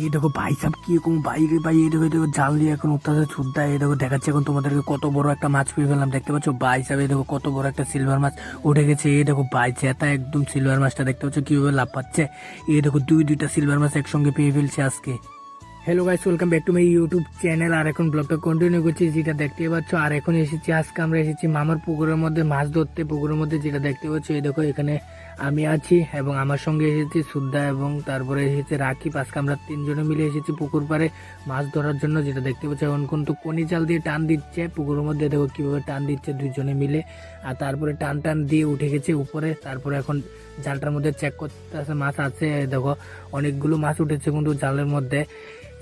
এই দেখো ভাই সাহেব কি রকম বাইরে ভাই, এই দেখো দেখো, জাল দিয়ে এখন অত্যাচার ছুদ্দা এই দেখো, দেখাচ্ছে এখন তোমাদেরকে কত বড় একটা মাছ পেয়ে ফেললাম দেখতে পাচ্ছ? ভাই সাহেব, এই দেখো, কত বড় একটা সিলভার মাছ উঠে গেছে, এই দেখো, ভাই চেতা একদম সিলভার মাছটা দেখতে পাচ্ছ? কীভাবে লাভ পাচ্ছে এই দেখো, দুই, দুইটা সিলভার মাছ একসঙ্গে পেয়ে ফেলছে আজকে। Hello guys welcome back to my YouTube channel আর এখন ব্লগটা কন্টিনিউ করছি, যেটা দেখতে পাচ্ছ। আর এখন এসেছি, আজকে আমরা এসেছি মামার পুকুরের মধ্যে, মাছ ধরতে পুকুরের মধ্যে, যেটা দেখতে পাচ্ছ। এই দেখো, এখানে আমি আছি এবং আমার সঙ্গে এসেছি সুদ্দা এবং তারপরে এসেছে রাকিব আজকে আমরা তিনজনে মিলে এসেছি পুকুর পাড়ে মাছ ধরার জন্য, যেটা দেখতে পাচ্ছ। এখন কিন্তু কোনি জাল দিয়ে টান দিচ্ছে পুকুরের মধ্যে। দেখো কীভাবে টান দিচ্ছে দুজনে মিলে। আর তারপরে টান টান দিয়ে উঠে গেছে উপরে। তারপরে এখন জালটার মধ্যে চেক করতে মাছ আছে। দেখো, অনেকগুলো মাছ উঠেছে কিন্তু জালের মধ্যে।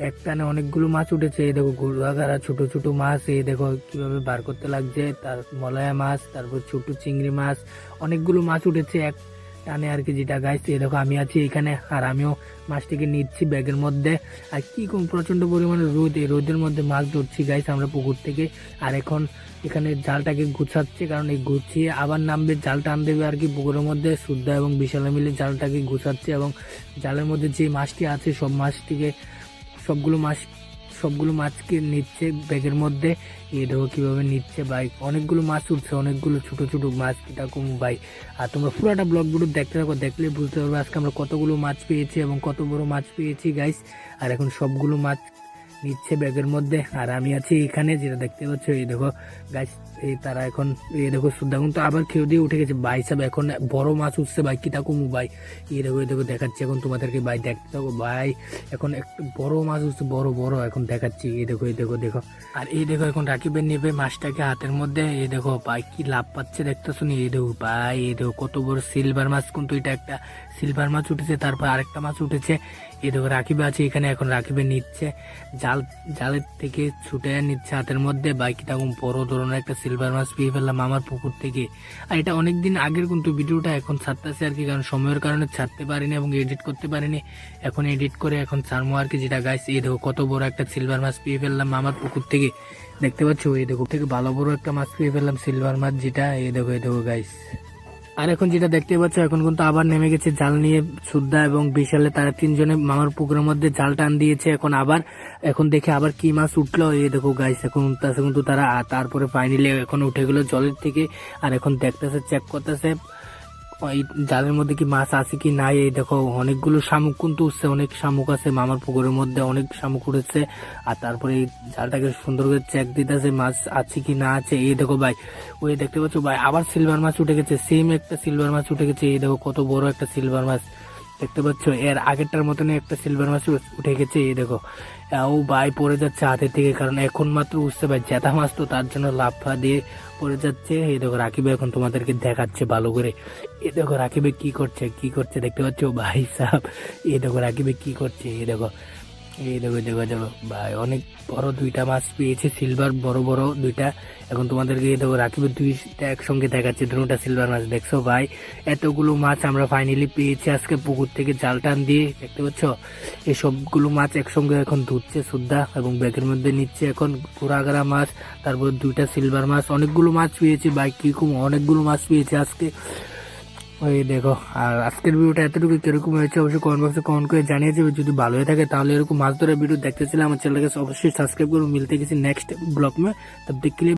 একটানে অনেকগুলো মাছ উঠেছে, এই দেখো গুড়াগাড়া ছোট ছোট মাছ, এই দেখো কীভাবে বার করতে লাগছে, তার মলয়া মাছ, তারপর ছোট চিংড়ি মাছ, অনেকগুলো মাছ উঠেছে এক টানে আর কি যেটা গাইছে, এই দেখো আমি আছি এখানে আর আমিও মাছটিকে নিচ্ছি ব্যাগের মধ্যে। আর কি কোন প্রচণ্ড পরিমাণে রোদ, এই রোদের মধ্যে মাছ ধরছি গাইস আমরা পুকুর থেকে। আর এখন এখানে জালটাকে গুছাচ্ছে, কারণ এই গুছিয়ে আবার নামবে, জাল টান দেবে আর কি পুকুরের মধ্যে। সুদ্ধা এবং বিশালা মিলে জালটাকে গুছাচ্ছে এবং জালের মধ্যে যে মাছটি আছে, সব মাছটিকে সবগুলো মাছ, সবগুলো মাছকে নিচ্ছে ব্যাগের মধ্যে। দেখো কীভাবে নিচ্ছে ভাই। অনেকগুলো মাছ উঠছে, অনেকগুলো ছোটো ছোটো মাছ, কীরকম ভাই। আর তোমরা পুরোটা ব্লগ ভিডিও দেখতে থাকো, দেখলে বুঝতে পারবে আজকে আমরা কতগুলো মাছ পেয়েছি এবং কত বড় মাছ পেয়েছি গাইস আর এখন সবগুলো মাছ নিচ্ছে ব্যাগের মধ্যে আর আমি আছি এখানে যেটা দেখতে পাচ্ছ এই দেখো গাছ এই তারা এখন এই দেখো সুদ্ধা কিন্তু আবার খেয়ে দিয়ে উঠে গেছে ভাই সাহেব এখন বড় মাছ উঠছে ভাই কিতা কমু ভাই এই দেখো এই দেখো দেখাচ্ছি এখন তোমাদেরকে ভাই দেখতে থাকো ভাই এখন একটু বড় মাছ উঠছে বড় বড় এখন দেখাচ্ছি এই দেখো এই দেখো দেখো আর এই দেখো এখন রাকিবের নেবে মাছটাকে হাতের মধ্যে এই দেখো ভাই কি লাভ পাচ্ছে দেখতে শুনি এই দেখো ভাই এই দেখো কত বড় সিলভার মাছ কিন্তু এটা একটা সিলভার মাছ উঠেছে তারপর আরেকটা মাছ উঠেছে এই দেখো রাকিবে আছে এখানে, এখন রাকিবে নিচ্ছে। জাল, জালের থেকে ছুটে নিচ্ছে হাতের মধ্যে। বাইক তখন বড় ধরনের একটা সিলভার মাছ পেয়ে ফেললাম আমার পুকুর থেকে। আর এটা অনেকদিন আগের কিন্তু ভিডিওটা, এখন ছাড়তেছে আর কি, কারণ সময়ের কারণে ছাড়তে পারিনি এবং এডিট করতে পারিনি। এখন এডিট করে এখন ছাড়মো আর কি যেটা গাইছে এই দেখো, কত বড় একটা সিলভার মাছ পেয়ে ফেললাম আমার পুকুর থেকে। দেখতে পাচ্ছ? এই দেখো থেকে ভালো বড় একটা মাছ পেয়ে ফেললাম সিলভার মাছ যেটা, এই দেখো এই দেখো গাইস আর এখন যেটা দেখতে পাচ্ছ, এখন কিন্তু আবার নেমে গেছে জাল নিয়ে সুদ্ধা এবং বিশালে। তারা তিনজনে মামার পুকুরের মধ্যে জাল টান দিয়েছে। এখন আবার, এখন দেখে আবার কি মাছ উঠল। এই দেখো গাইস এখন উঠতেছে কিন্তু তারা, তারপরে ফাইনালি এখন উঠে গেলো জলের থেকে। আর এখন দেখতেছে চেক করতেছে। ওই জালের মধ্যে কি মাছ আছে কি নাই, এই দেখো অনেকগুলো শামুক কিন্তু উঠছে, অনেক শামুক আছে, মামার পুকুরের মধ্যে অনেক শামুক উঠেছে। আর তারপরে এই জালটাকে সুন্দর করে চেক দিতেছে মাছ আছে কি না আছে। এই দেখো ভাই, ওই দেখতে পাচ্ছ ভাই, আবার সিলভার মাছ উঠে গেছে সেম একটা সিলভার মাছ উঠে গেছে, এই দেখো কত বড় একটা সিলভার মাছ। দেখতে পাচ্ছ, এর আগেরটার মতনই একটা সিলভার মাছ উঠে গেছে, এই দেখো। ও ভাই পরে যাচ্ছে হাতের থেকে কারণ এখন মাত্র উঠতে পারে জ্যাথা মাছ তো তার জন্য লাফা দিয়ে পরে যাচ্ছে। এই দেখো রাখিবে এখন তোমাদেরকে দেখাচ্ছে ভালো করে। এ দেখো রাখিবে কি করছে কি করছে দেখতে পাচ্ছ? ভাই সাহ এ দেখো রাখিবে কি করছে এ দেখো। এই দেখো দেখো দেখো। ভাই, অনেক বড় দুইটা মাছ পেয়েছে সিলভার বড় বড় দুইটা। এখন তোমাদেরকে এই দেখো রাকিবের দুইটা একসঙ্গে দেখাচ্ছে দুটা সিলভার মাছ, দেখছ ভাই? এতগুলো মাছ আমরা ফাইনালি পেয়েছি আজকে পুকুর থেকে জাল টান দিয়ে, দেখতে পাচ্ছ? এই সবগুলো মাছ একসঙ্গে এখন ধুচ্ছে সুদ্ধা এবং ব্যাগের মধ্যে নিচ্ছে এখন ঘোরাঘারা মাছ, তারপর দুইটা সিলভার মাছ, অনেকগুলো মাছ পেয়েছি ভাই, কীরকম অনেকগুলো মাছ পেয়েছি আজকে। ওই দেখো, আর আজকের ভিডিওটা এতটুকু, কীরকম হয়েছে অবশ্যই কমেন্ট বক্সে কমেন্ট করে জানিয়ে দেবে। যদি ভালো হয়ে থাকে, তাহলে এরকম মাছ ধরার ভিডিও দেখতে চাইলে আমার চ্যানেলটাকে অবশ্যই সাবস্ক্রাইব করুন মিলতে গেছি নেক্সট ব্লগ মে। তবে দেখলে